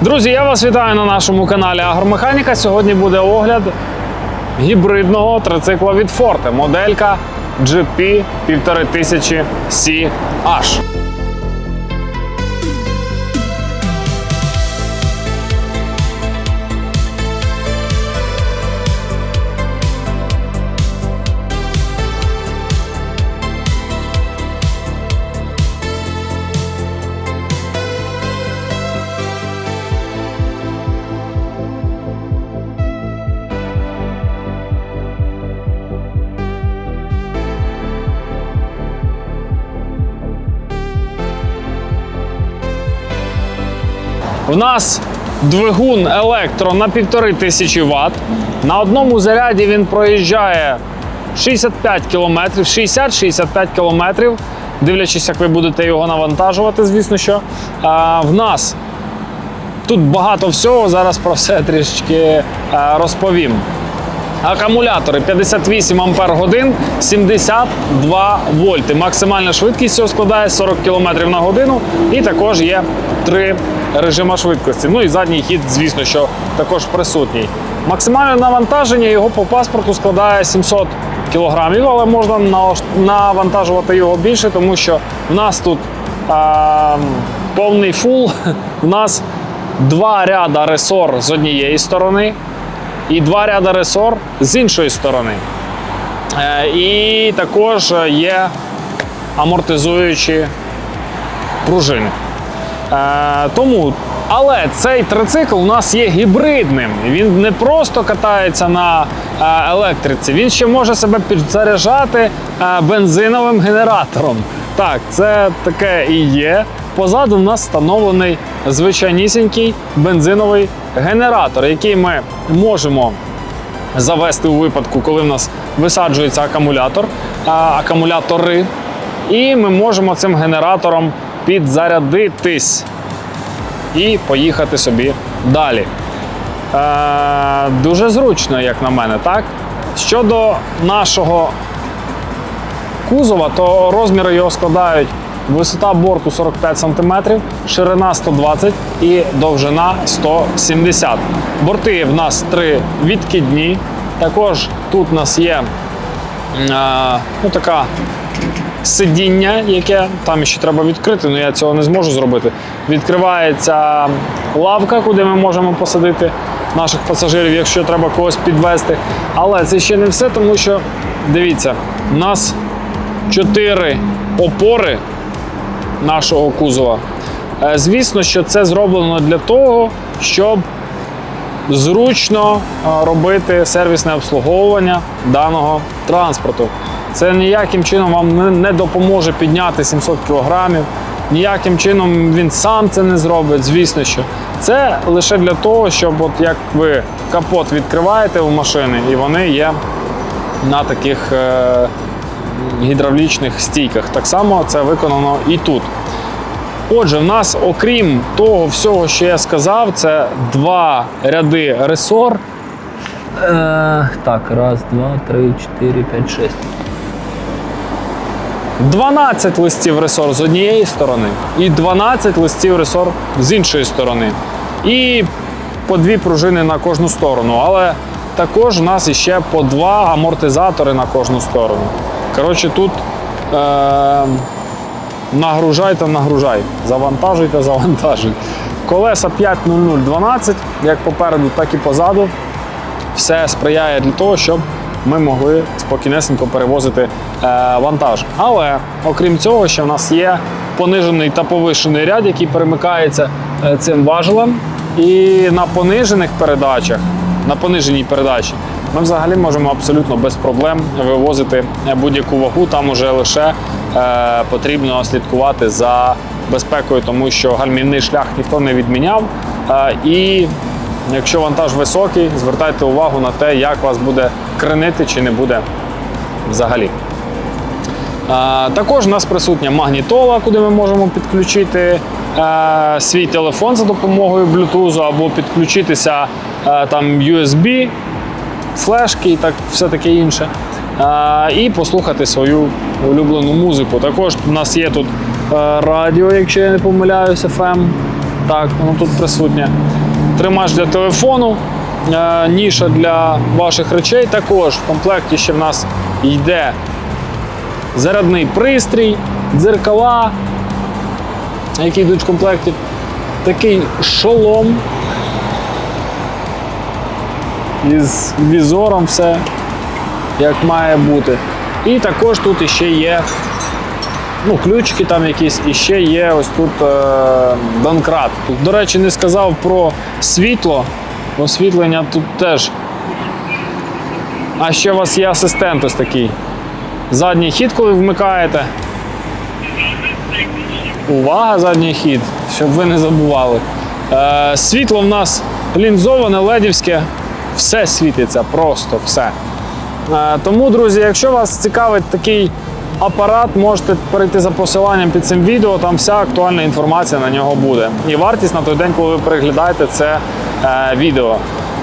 Друзі, я вас вітаю на нашому каналі Агромеханіка. Сьогодні буде огляд гібридного трицикла від Forte, моделька GP 1500 CH. В нас двигун електро на 1500 Вт. На одному заряді він проїжджає 65 км, 60-65 км, дивлячись, як ви будете його навантажувати, звісно що. А, в нас тут багато всього, зараз про все трішечки е, розповім. Акумулятори 58 Ампер годин, 72 вольти. Максимальна швидкість цього складає 40 км на годину. І також є три режими швидкості. Ну і задній хід, звісно, що також присутній. Максимальне навантаження його по паспорту складає 700 кг, але можна навантажувати його більше, тому що в нас тут а, повний фул. У нас два ряда ресор з однієї сторони і два ряда ресор з іншої сторони. Е, І також є амортизуючі пружини. Е, Тому, але цей трицикл у нас є гібридним. Він не просто катається на е, електриці, він ще може себе підзаряджати е, бензиновим генератором. Так, це таке і є. Позаду в нас встановлений звичайнісінький бензиновий генератор, який ми можемо завести у випадку, коли в нас висаджується акумулятор, акумулятори, і ми можемо цим генератором підзарядитись і поїхати собі далі. Е, дуже зручно, як на мене, так? Щодо нашого кузова, то розміри його складають висота борту 45 см, ширина 120 і довжина 170 Борти в нас три відкидні. Також тут у нас є е, ну, така сидіння, яке там ще треба відкрити, але я цього не зможу зробити. Відкривається лавка, куди ми можемо посадити наших пасажирів, якщо треба когось підвезти. Але це ще не все, тому що дивіться, у нас чотири опори нашого кузова. Е, Звісно, що це зроблено для того, щоб зручно е, робити сервісне обслуговування даного транспорту. Це ніяким чином вам не- допоможе підняти 700 кг, ніяким чином він сам це не зробить, звісно що. Це лише для того, щоб от як ви капот відкриваєте у машини, і вони є на таких е, гідравлічних стійках. Так само це виконано і тут. Отже, в нас, окрім того всього, що я сказав, це два ряди ресор. Е, так, раз, два, три, чотири, п'ять, шесть. 12 листів ресор з однієї сторони і 12 листів ресор з іншої сторони. І по дві пружини на кожну сторону. Але також у нас іще по два амортизатори на кожну сторону. Коротше, тут е- нагружай та нагружай. Завантажуй та завантажуй. Колеса 50012, як попереду, так і позаду. Все сприяє для того, щоб ми могли спокійнесенько перевозити е, вантаж. Але окрім цього, ще в нас є понижений та повишений ряд, який перемикається е, цим важелем. І на понижених передачах, на пониженій передачі, ми взагалі можемо абсолютно без проблем вивозити будь-яку вагу. Там уже лише е, потрібно слідкувати за безпекою, тому що гальмівний шлях ніхто не відміняв. Е, і Якщо вантаж високий, звертайте увагу на те, як вас буде кренити чи не буде взагалі. Також у нас присутня магнітола, куди ми можемо підключити е, свій телефон за допомогою Bluetooth або підключитися е, там USB, флешки і так все таке інше. І послухати свою улюблену музику. Також у нас є тут е, радіо, якщо я не помиляюся, FM. Так, воно тут присутнє. Тримач для телефону, е, ніша для ваших речей. Також в комплекті ще в нас йде зарядний пристрій, дзеркала, які йдуть в комплекті. Такий шолом із візором все як має бути. І також тут іще є ну, ключики там якісь, і ще є ось тут е, донкрат. До речі, не сказав про світло. Освітлення тут теж. А ще у вас є асистент ось такий. Задній хід, коли вмикаєте. Увага, задній хід, щоб ви не забували. Е, світло в нас лінзоване, ледівське. Все світиться, просто все. Е, Тому, друзі, якщо вас цікавить такий апарат, можете перейти за посиланням під цим відео, там вся актуальна інформація на нього буде. І вартість на той день, коли ви переглядаєте це е, відео.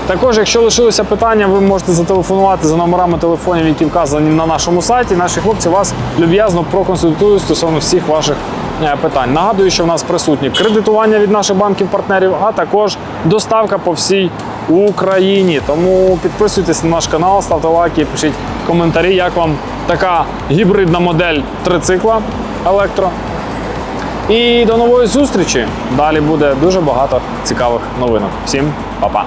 Також, якщо лишилися питання, ви можете зателефонувати за номерами телефонів, які вказані на нашому сайті. Наші хлопці вас люб'язно проконсультують стосовно всіх ваших е, питань. Нагадую, що в нас присутні кредитування від наших банків-партнерів, а також доставка по всій Україні. Тому підписуйтесь на наш канал, ставте лайки, пишіть коментарі, як вам така гібридна модель трицикла електро. І до нової зустрічі. Далі буде дуже багато цікавих новинок. Всім па-па!